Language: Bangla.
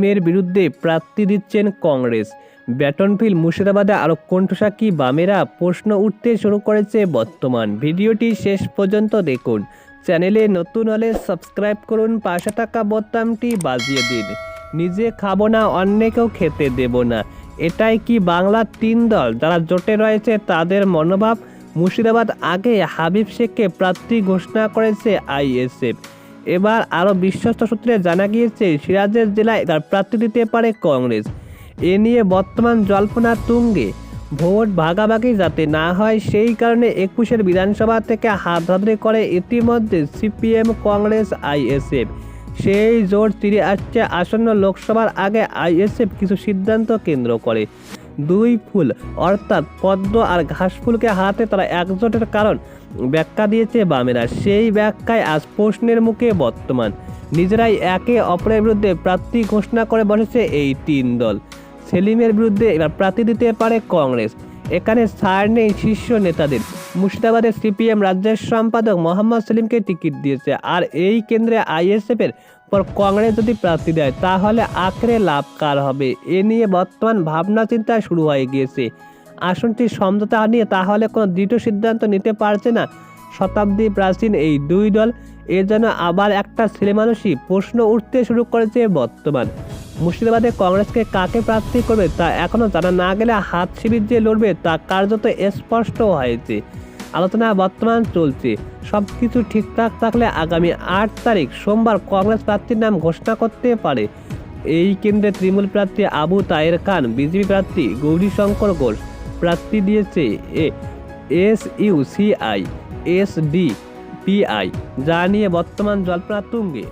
সেলিমের বিরুদ্ধে প্রার্থী দিচ্ছেন কংগ্রেস। ব্যাটনফিল মুর্শিদাবাদে আরও কণ্ঠসা কি বামেরা প্রশ্ন উঠতে শুরু করেছে বর্তমান। ভিডিওটি শেষ পর্যন্ত দেখুন। চ্যানেলে নতুন হলে সাবস্ক্রাইব করুন, পাশে থাকা বোতামটি বাজিয়ে দিন। নিজে খাব না, অন্যকেও খেতে দেব না। এটাই কি বাংলার তিন দল? যারা জোটে রয়েছে, তাদের মনোভাব? মুর্শিদাবাদ আগে হাবিব শেখকে প্রার্থী ঘোষণা করেছে আইএসএফ। এবার আরও বিশ্বস্ত সূত্রে জানা গিয়েছে, সিরাজের জেলায় তার প্রার্থী দিতে পারে কংগ্রেস। এ নিয়ে বর্তমান জল্পনা তুঙ্গে। ভোট ভাগাভাগি যাতে না হয়, সেই কারণে একুশের বিধানসভা থেকে হাতহাতড়ি করে ইতিমধ্যে সিপিএম, কংগ্রেস, আইএসএফ। সেই জোর তীরে আসছে আসন্ন লোকসভার আগে আইএসএফ কিছু সিদ্ধান্ত কেন্দ্র করে। দুই ফুল, অর্থাৎ পদ্ম আর ঘাস ফুলকে হাতে তারা একজোটের কারণ ব্যাখ্যা দিয়েছে বামেরা। সেই ব্যাখ্যায় আজ প্রশ্নের মুখে বর্তমান। নিজেরাই একে অপরের বিরুদ্ধে প্রার্থী ঘোষণা করে বসেছে এই তিন দল। সেলিমের বিরুদ্ধে এবার প্রার্থী দিতে পারে কংগ্রেস। এখানে সার নেই শীর্ষ নেতাদের। মুর্শিদাবাদের সিপিএম রাজ্যের সম্পাদক মোহাম্মদ সেলিমকে টিকিট দিয়েছে। আর এই কেন্দ্রে আইএসএফের পর কংগ্রেস যদি প্রার্থী দেয়, তাহলে আখড়ে লাভ কার হবে? এ নিয়ে বর্তমান ভাবনা চিন্তা শুরু হয়ে গিয়েছে। আসনটি সমঝোতা নিয়ে তাহলে কোনো দৃঢ় সিদ্ধান্ত নিতে পারছে না শতাব্দী প্রাচীন এই দুই দল এর জন্য আবার একটা ছেলে মানুষই প্রশ্ন উঠতে শুরু করেছে বর্তমান। মুর্শিদাবাদে কংগ্রেসকে কাকে প্রার্থী করবে তা এখনও জানা না গেলে হাত শিবির যে লড়বে তা কার্যত স্পষ্ট হয়েছে। আলোচনা বর্তমান চলছে। সব কিছু ঠিকঠাক থাকলে আগামী আট তারিখ সোমবার কংগ্রেস প্রার্থীর নাম ঘোষণা করতে পারে। এই কেন্দ্রে তৃণমূল প্রার্থী আবু তায়ের খান, বিজেপি প্রার্থী গৌরীশঙ্কর ঘোষ প্রার্থী দিয়েছে এ S U C I. S D PI যা নিয়ে বর্তমান জল্পনা তুঙ্গে।